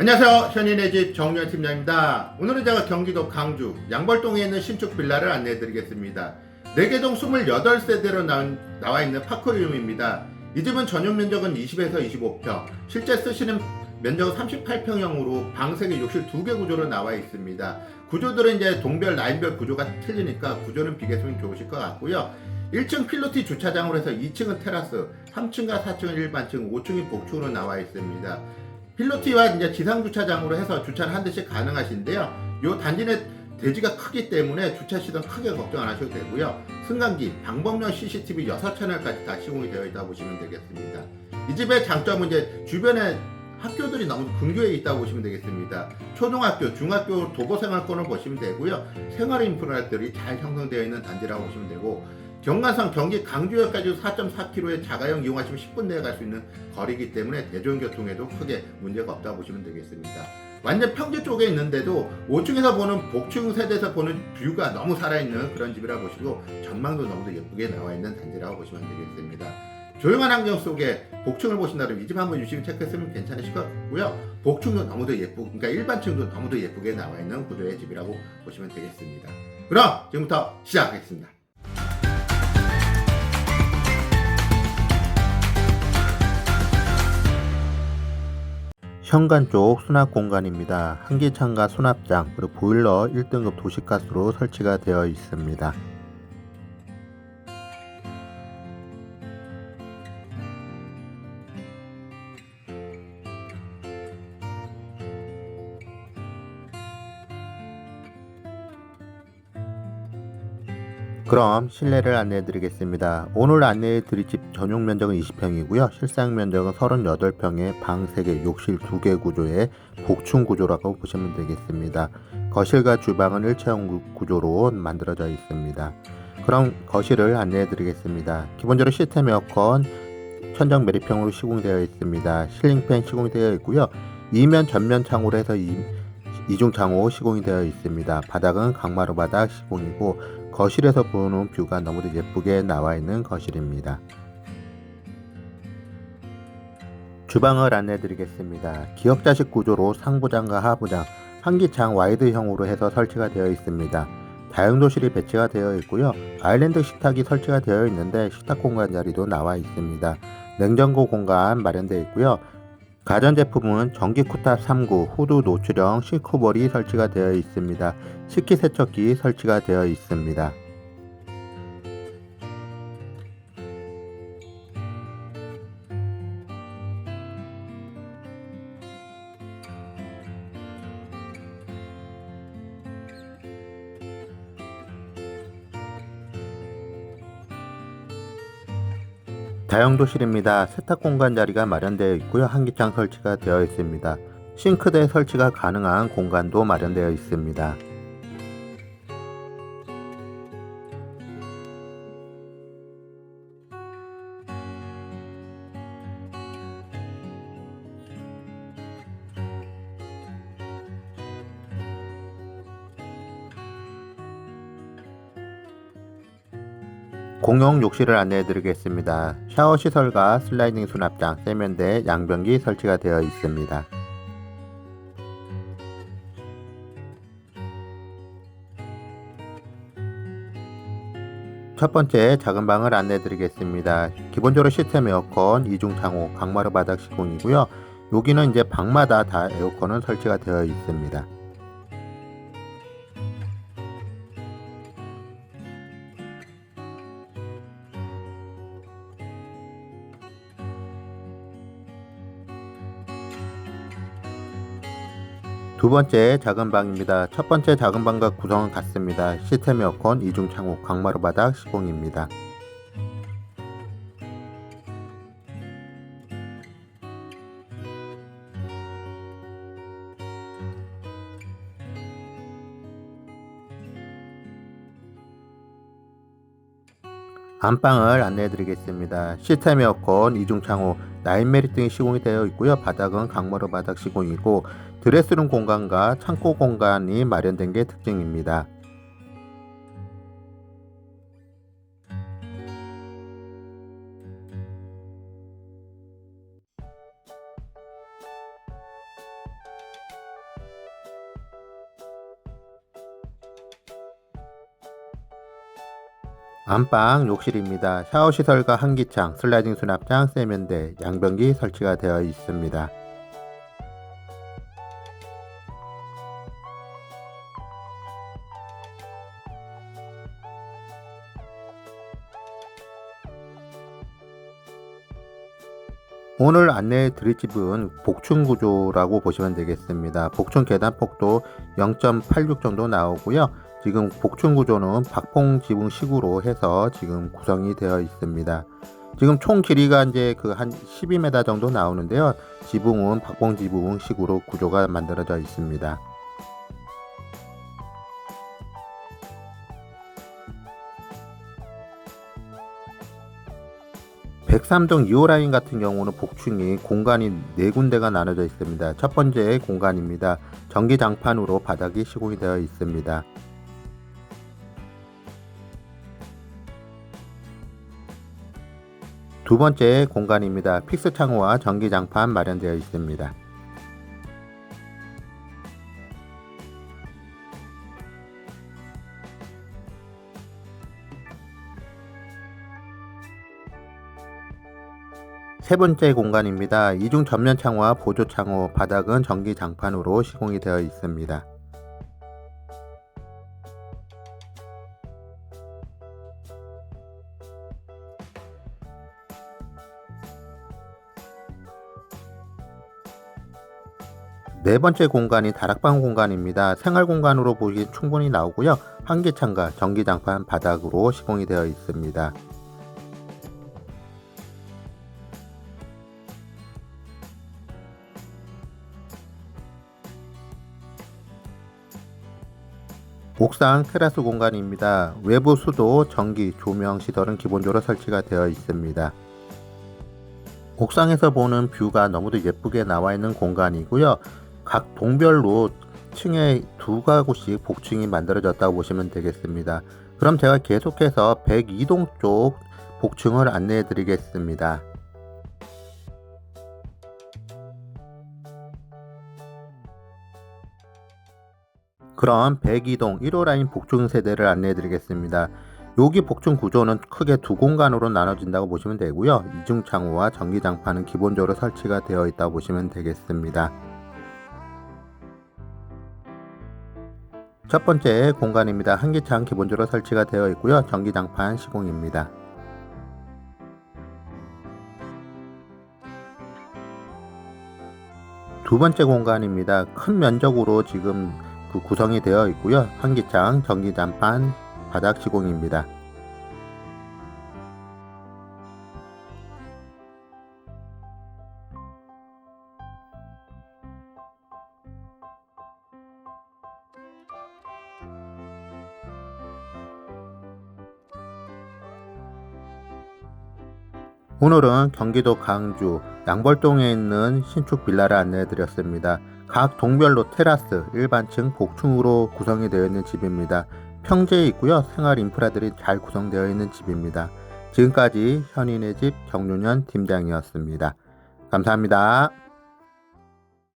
안녕하세요. 현인의 집 정유현 팀장입니다. 오늘은 제가 경기도 강주 양벌동에 있는 신축 빌라를 안내해 드리겠습니다. 4개동 28세대로 나와 있는 파크리움입니다. 이 집은 전용 면적은 20에서 25평, 실제 쓰시는 면적은 38평형으로 방 3개, 욕실 2개 구조로 나와 있습니다. 구조들은 이제 동별, 라인별 구조가 틀리니까 구조는 비교성이 좋으실 것 같고요. 1층 필로티 주차장으로 해서 2층은 테라스, 3층과 4층은 일반층, 5층이 복층으로 나와 있습니다. 필로티와 이제 지상 주차장으로 해서 주차를 한 대씩 가능하신데요. 요 단지 내 대지가 크기 때문에 주차 시선 크게 걱정 안 하셔도 되고요. 승강기, 방범용 CCTV 6채널까지 다 시공이 되어 있다고 보시면 되겠습니다. 이 집의 장점은 이제 주변에 학교들이 너무 근교에 있다고 보시면 되겠습니다. 초등학교, 중학교 도보 생활권을 보시면 되고요. 생활 인프라들이 잘 형성되어 있는 단지라고 보시면 되고 경간선 경기 강주역까지 4.4km의 자가용 이용하시면 10분 내에 갈 수 있는 거리이기 때문에 대중교통에도 크게 문제가 없다고 보시면 되겠습니다. 완전 평지 쪽에 있는데도 5층에서 보는 복층 세대에서 보는 뷰가 너무 살아있는 그런 집이라 보시고 전망도 너무도 예쁘게 나와 있는 단지라고 보시면 되겠습니다. 조용한 환경 속에 복층을 보신다면 이 집 한번 유심히 체크했으면 괜찮으실 것 같고요. 복층도 너무도 예쁘고, 그러니까 일반층도 너무도 예쁘게 나와 있는 구조의 집이라고 보시면 되겠습니다. 그럼 지금부터 시작하겠습니다. 현관 쪽 수납 공간입니다. 한기창과 수납장 그리고 보일러 1등급 도시가스로 설치가 되어 있습니다. 그럼 실내를 안내해 드리겠습니다. 오늘 안내해 드릴 집 전용 면적은 20평이고요. 실상 면적은 38평에 방 3개, 욕실 2개 구조의 복층 구조라고 보시면 되겠습니다. 거실과 주방은 일체형 구조로 만들어져 있습니다. 그럼 거실을 안내해 드리겠습니다. 기본적으로 시스템 에어컨 천정 매립형으로 시공되어 있습니다. 실링팬 시공되어 있고요. 이면 전면 창호로 해서 이, 이중 창호 시공이 되어 있습니다. 바닥은 강마루 바닥 시공이고 거실에서 보는 뷰가 너무도 예쁘게 나와 있는 거실입니다. 주방을 안내 드리겠습니다. 기역자식 구조로 상부장과 하부장, 한기창 와이드형으로 해서 설치가 되어 있습니다. 다용도실이 배치가 되어 있고요. 아일랜드 식탁이 설치가 되어 있는데 식탁 공간 자리도 나와 있습니다. 냉장고 공간 마련되어 있고요. 가전제품은 전기 쿠탑 3구, 후드 노출형 싱크볼이 설치가 되어 있습니다. 식기세척기 설치가 되어 있습니다. 다용도실입니다. 세탁 공간 자리가 마련되어 있고요. 한기창 설치가 되어 있습니다. 싱크대 설치가 가능한 공간도 마련되어 있습니다. 공용 욕실을 안내해 드리겠습니다. 샤워 시설과 슬라이딩 수납장, 세면대, 양변기 설치가 되어 있습니다. 첫 번째 작은 방을 안내해 드리겠습니다. 기본적으로 시스템 에어컨, 이중 창호, 강마루 바닥 시공이고요. 여기는 이제 방마다 다 에어컨은 설치가 되어 있습니다. 두 번째 작은 방입니다. 첫 번째 작은 방과 구성은 같습니다. 시스템 에어컨, 이중 창호, 강마루 바닥 시공입니다. 안방을 안내해 드리겠습니다. 시스템 에어컨, 이중 창호, 라인 메리 등이 시공이 되어 있고요. 바닥은 강마루 바닥 시공이고 드레스룸 공간과 창고 공간이 마련된 게 특징입니다. 안방 욕실입니다. 샤워 시설과 한기창, 슬라이딩 수납장, 세면대, 양변기 설치가 되어 있습니다. 오늘 안내해 드릴 집은 복층 구조라고 보시면 되겠습니다. 복층 계단 폭도 0.86 정도 나오고요. 지금 복층 구조는 박봉 지붕 식으로 해서 지금 구성이 되어 있습니다. 지금 총 길이가 이제 그 한 12m 정도 나오는데요. 지붕은 박봉 지붕 식으로 구조가 만들어져 있습니다. 103동 2호 라인 같은 경우는 복층이 공간이 네 군데가 나눠져 있습니다. 첫 번째 공간입니다. 전기장판으로 바닥이 시공이 되어 있습니다. 두 번째 공간입니다. 픽스 창호와 전기 장판 마련되어 있습니다. 세 번째 공간입니다. 이중 전면 창호와 보조 창호, 바닥은 전기 장판으로 시공이 되어 있습니다. 네 번째 공간이 다락방 공간입니다. 생활 공간으로 보기 충분히 나오고요. 한기창과 전기장판 바닥으로 시공이 되어 있습니다. 옥상 테라스 공간입니다. 외부 수도, 전기, 조명 시설은 기본적으로 설치가 되어 있습니다. 옥상에서 보는 뷰가 너무도 예쁘게 나와 있는 공간이고요. 각 동별로 층에 두 가구씩 복층이 만들어졌다고 보시면 되겠습니다. 그럼 제가 계속해서 102동 쪽 복층을 안내해 드리겠습니다. 그럼 102동 1호 라인 복층 세대를 안내해 드리겠습니다. 여기 복층 구조는 크게 두 공간으로 나눠진다고 보시면 되고요. 이중 창호와 전기 장판은 기본적으로 설치가 되어 있다고 보시면 되겠습니다. 첫 번째 공간입니다. 한기창 기본적으로 설치가 되어 있고요. 전기장판 시공입니다. 두 번째 공간입니다. 큰 면적으로 지금 그 구성이 되어 있고요. 한기창, 전기장판, 바닥 시공입니다. 오늘은 경기도 강주 양벌동에 있는 신축 빌라를 안내해 드렸습니다. 각 동별로 테라스, 일반층, 복층으로 구성이 되어 있는 집입니다. 평지에 있고요. 생활 인프라들이 잘 구성되어 있는 집입니다. 지금까지 현인의 집 정윤현 팀장이었습니다. 감사합니다.